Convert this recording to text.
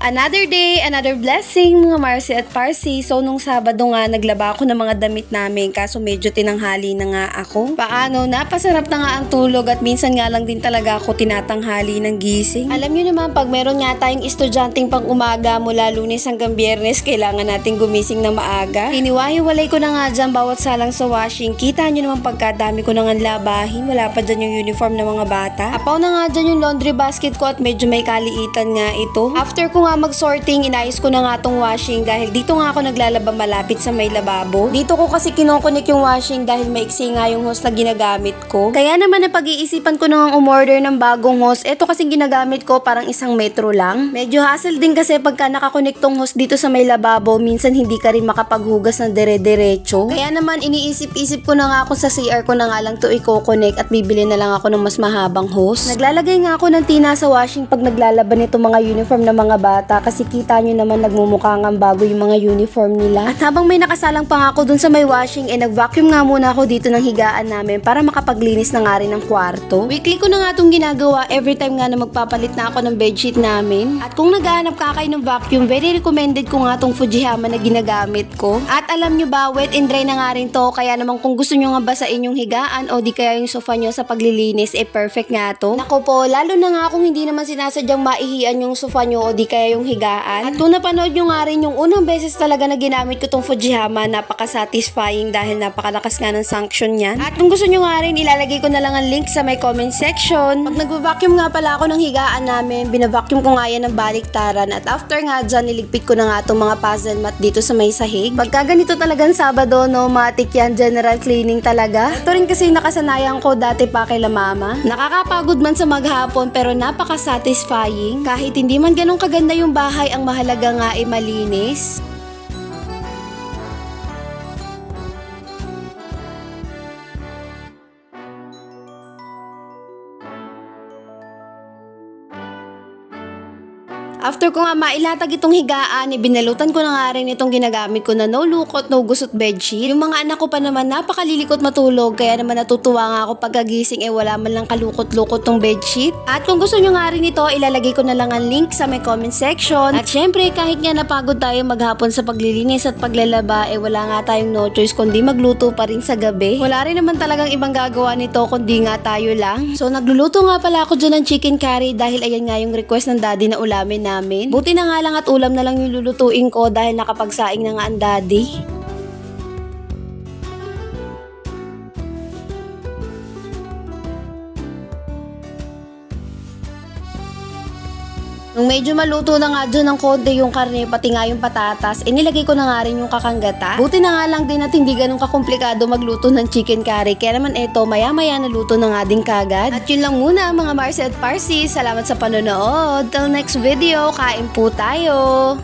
Another day, another blessing mga Marcy at Parsi. So nung Sabado nga naglaba ako ng mga damit namin kaso medyo tinanghali na nga ako. Paano, napasarap na nga ang tulog at minsan nga lang din talaga ako tinatanghali ng gising. Alam nyo naman pag meron nga tayong estudyanteng pang umaga mula lunes hanggang biyernes, kailangan natin gumising na maaga. Iniwahiwalay ko na nga dyan bawat salang sa washing. Kita nyo naman pagkadami ko na nga labahin, wala pa dyan yung uniform ng mga bata. Apaw na nga dyan yung laundry basket ko at medyo may kaliitan nga ito. After ko nga mag-sorting, inayos ko na nga tong washing dahil dito nga ako naglalaba malapit sa may lababo. Dito ko kasi kinokonek yung washing dahil maiksi nga yung hose na ginagamit ko. Kaya naman na pag-iisipan ko na nga umorder ng bagong hose. Ito kasing ginagamit ko parang isang metro lang. Medyo hassle din kasi pagka nakakonek tong hose dito sa may lababo, minsan hindi ka rin makapaghugas ng dire-diretso. Kaya naman iniisip-isip ko na nga ako sa CR ko na nga lang to i-connect at bibili na lang ako ng mas mahabang hose. Naglalagay nga ako ng tina sa washing pag naglalaban nito mga uniform ng mga bata kasi kita nyo naman nagmumukha nga bago yung mga uniform nila. At habang may nakasalang pa nga ako dun sa may washing, eh nag-vacuum nga muna ako dito ng higaan namin para makapaglinis na nga rin ng kwarto. Weekly ko na nga itong ginagawa every time nga na magpapalit na ako ng bedsheet namin. At kung naghahanap ka kayo ng vacuum, very recommended ko nga tong Fujihama na ginagamit ko. At alam nyo ba, wet and dry na nga rin to, kaya naman kung gusto nyo nga basain yung higaan o di kaya yung sofa nyo sa paglilinis, eh perfect nga to. Nako po, lalo na nga kung hindi naman sinasadyang maihian yung sofa nyo o di kaya yung higaan. At kung napanood nyo nga rin yung unang beses talaga na ginamit ko tong Fujihama, napaka-satisfying dahil napakalakas nga ng sanction niyan. At kung gusto nyo nga rin, ilalagay ko na lang ang link sa may comment section. Pag nagva-vacuum nga pala ako ng higaan namin, binavacuum ko nga yan ng baliktaran at after nga dyan, niligpit ko na nga itong mga puzzle mat dito sa may sahig. Pagka ganito talagang Sabado, no, matik yan, general cleaning talaga. Ito rin kasi nakasanayan ko dati pa kay la mama. Nakakapagod man sa maghapon pero napaka-satisfying. Kahit hindi man ganun kaganda yung bahay, ang mahalaga nga ay malinis. After ko nga mailatag itong higaan, ibinalutan ko na nga rin itong ginagamit ko na no lukot, no gusot bedsheet. Yung mga anak ko pa naman napakalilikot matulog, kaya naman natutuwa nga ako pagkagising eh wala man lang kalukot-lukot tong bedsheet. At kung gusto nyo nga rin ito, ilalagay ko na lang ang link sa may comment section. At syempre, kahit nga napagod tayo maghapon sa paglilinis at paglalaba, eh wala nga tayong no choice kundi magluto pa rin sa gabi. Wala rin naman talagang ibang gagawa nito kundi nga tayo lang. So nagluluto nga pala ako dyan ng chicken curry dahil ayan nga yung request ng daddy na ulamin namin. Buti na nga lang at ulam na lang yung lulutuin ko dahil nakapagsaing na nga ang daddy. Nung medyo maluto na nga dyan ng konti yung karne, pati nga yung patatas, inilagay ko na nga rin yung kakanggata. Buti na nga lang din at hindi ganun kakomplikado magluto ng chicken curry. Kaya naman eto, maya-maya naluto na nga din kagad. At yun lang muna mga Marcy at Parsi. Salamat sa panonood. Till next video, kain po tayo!